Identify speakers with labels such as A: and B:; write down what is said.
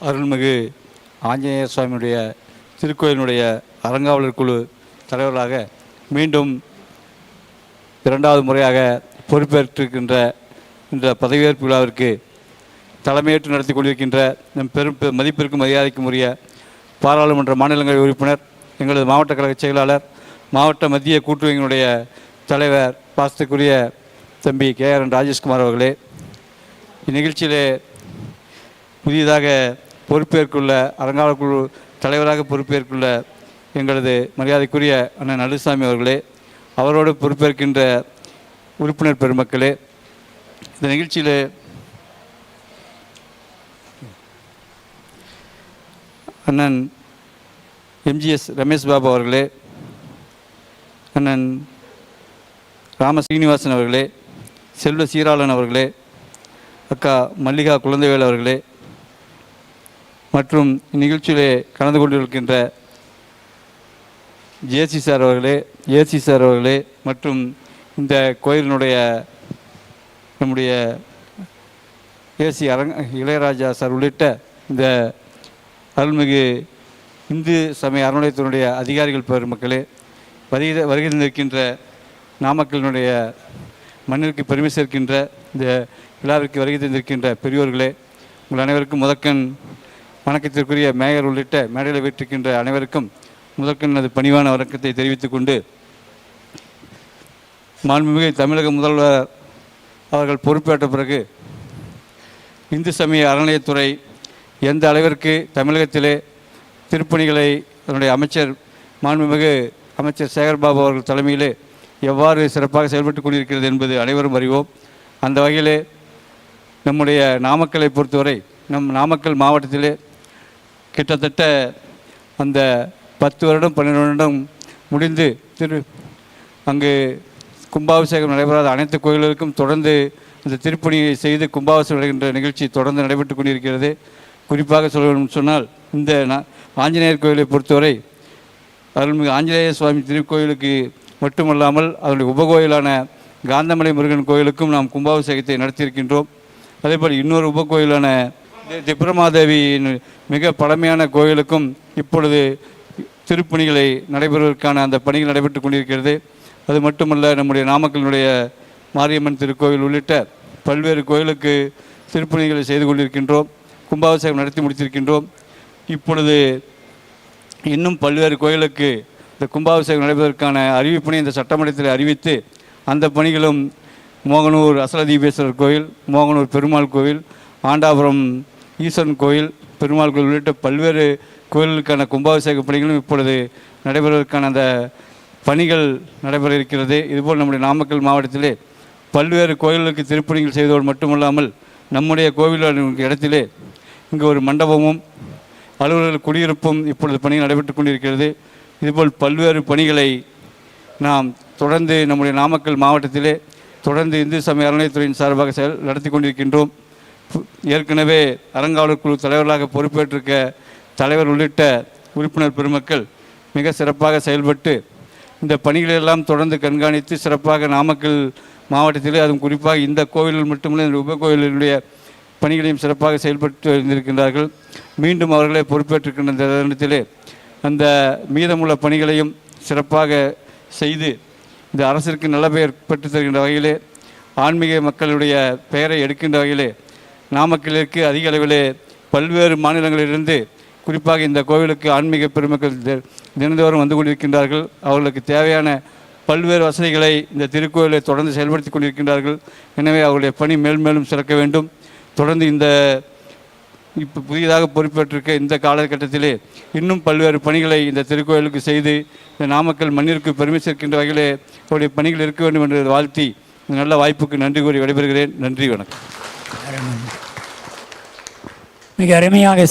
A: அருள்மிகு ஆஞ்சநேய சுவாமியுடைய திருக்கோயிலினுடைய அறங்காவலர் குழு தலைவராக மீண்டும் இரண்டாவது முறையாக பொறுப்பேற்றிருக்கின்ற இந்த பதவியேற்பு விழாவிற்கு தலைமையேற்று நடத்தி கொண்டிருக்கின்ற நம் பெரும் மதிப்பிற்கும் மரியாதைக்கும் உரிய பாராளுமன்ற மாநிலங்கள் உறுப்பினர் எங்களது மாவட்ட கழக செயலாளர் மாவட்ட மத்திய கூட்டுறவினுடைய தலைவர் பாசத்துக்குரிய தம்பி கே ஆர் என் ராஜேஷ்குமார் அவர்களே. இந்நிகழ்ச்சியிலே புதியதாக பொறுப்பேற்குள்ள அறங்காவலர் குழு தலைவராக பொறுப்பேற்குள்ள எங்களது மரியாதைக்குரிய அண்ணன் நல்லுசாமி அவர்களே அவரோடு பொறுப்பேற்கின்ற உறுப்பினர் பெருமக்களே இந்த நிகழ்ச்சியில் அண்ணன் எம்ஜிஎஸ் ரமேஷ் பாபு அவர்களே அண்ணன் ராம ஸ்ரீனிவாசன் அவர்களே செல்வ சீராளன் அவர்களே அக்கா மல்லிகா குழந்தைவேல் அவர்களே மற்றும் இந்நிகழ்ச்சியிலே கலந்து கொண்டிருக்கின்ற ஜேசி சார் அவர்களே ஏசி சார் அவர்களே மற்றும் இந்த கோயிலினுடைய நம்முடைய ஏசி அரங் இளையராஜா சார் உள்ளிட்ட இந்த அருள்மிகு இந்து சமய அறநிலையத்தினுடைய அதிகாரிகள் பெருமக்களே வருகிற வருகை நிற்கின்ற நாமக்கலினுடைய மண்ணிற்கு பெருமை சேர்க்கின்ற இந்த விழாவிற்கு வருகை தந்திருக்கின்ற பெரியோர்களே உங்கள் அனைவருக்கும் முதற்கண் வணக்கத்திற்குரிய மேயர் உள்ளிட்ட மேடையில் வீட்டிருக்கின்ற அனைவருக்கும் முதற்கண் பணிவான வணக்கத்தை தெரிவித்துக் கொண்டு மாண்புமிகு தமிழக முதல்வர் அவர்கள் பொறுப்பேற்ற பிறகு இந்து சமய அறநிலையத்துறை எந்த அளவிற்கு தமிழகத்திலே திருப்பணிகளை அதனுடைய அமைச்சர் மாண்புமிகு அமைச்சர் சேகர்பாபு அவர்கள் தலைமையிலே எவ்வாறு சிறப்பாக செயல்பட்டு கொண்டிருக்கிறது என்பது அனைவரும் அறிவோம். அந்த வகையிலே நம்முடைய நாமக்கலை பொறுத்தவரை நம் நாமக்கல் மாவட்டத்திலே கிட்டத்தட்ட அந்த பத்து வருடம் பன்னெண்டு வருடம் முடிந்து திரு அங்கு கும்பாபிஷேகம் நடைபெறாத அனைத்து கோயில்களுக்கும் தொடர்ந்து இந்த திருப்பணியை செய்து கும்பாபிஷேகம் நடைகின்ற நிகழ்ச்சி தொடர்ந்து நடைபெற்று கொண்டிருக்கிறது. குறிப்பாக சொல்ல வேண்டும் சொன்னால் இந்த ஆஞ்சநேயர் கோயிலை பொறுத்தவரை அருள்மிகு ஆஞ்சநேய சுவாமி திருக்கோயிலுக்கு மட்டுமல்லாமல் அதனுடைய உபகோயிலான காந்தமலை முருகன் கோயிலுக்கும் நாம் கும்பாபிஷேகத்தை நடத்தியிருக்கின்றோம். அதேபோல் இன்னொரு உபகோயிலான தி- மிக பழமையான கோயிலுக்கும் இப்பொழுது திருப்பணிகளை நடைபெறுவதற்கான அந்த பணிகள் நடைபெற்று கொண்டிருக்கிறது. அது மட்டுமல்ல நம்முடைய நாமக்கலினுடைய மாரியம்மன் திருக்கோயில் உள்ளிட்ட பல்வேறு கோயிலுக்கு திருப்பணிகளை செய்து கொண்டிருக்கின்றோம். கும்பாபிஷேகம் நடத்தி முடித்திருக்கின்றோம். இப்பொழுது இன்னும் பல்வேறு கோயிலுக்கு இந்த கும்பாபிஷேகம் நடைபெறுவதற்கான அறிவிப்பினை இந்த சட்டமன்றத்தில் அறிவித்து அந்த பணிகளும் மோகனூர் அசலதீபேஸ்வரர் கோயில் மோகனூர் பெருமாள் கோயில் ஆண்டாபுரம் ஈஸ்வரன் கோயில் பெருமாள் கோயில் உள்ளிட்ட பல்வேறு கோயில்களுக்கான கும்பாபிஷேக பணிகளும் இப்பொழுது நடைபெறுவதற்கான அந்த பணிகள் நடைபெற இருக்கிறது இதுபோல் நம்முடைய நாமக்கல் மாவட்டத்திலே பல்வேறு கோயில்களுக்கு திருப்பணிகள் செய்தோடு மட்டுமல்லாமல் நம்முடைய கோவில் இடத்திலே இங்கு ஒரு மண்டபமும் அலுவலர்கள் குடியிருப்பும் இப்பொழுது பணி நடைபெற்று கொண்டிருக்கிறது. இதுபோல் பல்வேறு பணிகளை நாம் தொடர்ந்து நம்முடைய நாமக்கல் மாவட்டத்திலே தொடர்ந்து இந்து சமய அறநிலையத்துறையின் சார்பாக செயல் நடத்தி கொண்டிருக்கின்றோம். ஏற்கனவே அறங்காவலர் குழு தலைவர்களாக பொறுப்பேற்றிருக்க தலைவர் உள்ளிட்ட உறுப்பினர் பெருமக்கள் மிக சிறப்பாக செயல்பட்டு இந்த பணிகளெல்லாம் தொடர்ந்து கண்காணித்து சிறப்பாக நாமக்கல் மாவட்டத்திலே அதுவும் குறிப்பாக இந்த கோவிலில் மட்டுமல்ல இந்த உபகோயிலினுடைய பணிகளையும் சிறப்பாக செயல்பட்டு இருந்திருக்கின்றார்கள் மீண்டும் அவர்களே பொறுப்பேற்றிருக்கின்ற இந்த தருணத்திலே அந்த மீதமுள்ள பணிகளையும் சிறப்பாக செய்து இந்த அரசிற்கு நல்ல பெயர் பெற்று தருகின்ற வகையிலே ஆன்மீக மக்களுடைய பெயரை எடுக்கின்ற வகையிலே நாமக்கலிற்கு அதிக அளவிலே பல்வேறு மாநிலங்களிலிருந்து குறிப்பாக இந்த கோவிலுக்கு ஆன்மீக பெருமக்கள் தி- தினந்தோறும் வந்து கொண்டிருக்கின்றார்கள். அவர்களுக்கு தேவையான பல்வேறு வசதிகளை இந்த திருக்கோயிலை தொடர்ந்து செயல்படுத்தி கொண்டிருக்கின்றார்கள். எனவே அவருடைய பணி மேல் மேலும் சிறக்க வேண்டும். தொடர்ந்து இந்த இப்போ புதியதாக பொறுப்பேற்றிருக்க இந்த காலகட்டத்திலே இன்னும் பல்வேறு பணிகளை இந்த திருக்கோயிலுக்கு செய்து இந்த நாமக்கல் மண்ணிற்கு பெருமை சேர்க்கின்ற வகையிலே அவருடைய பணிகள் இருக்க வேண்டும் என்று வாழ்த்தி இந்த நல்ல வாய்ப்புக்கு நன்றி கூறி விடைபெறுகிறேன். நன்றி வணக்கம்.
B: మీకు ఎరమియాకి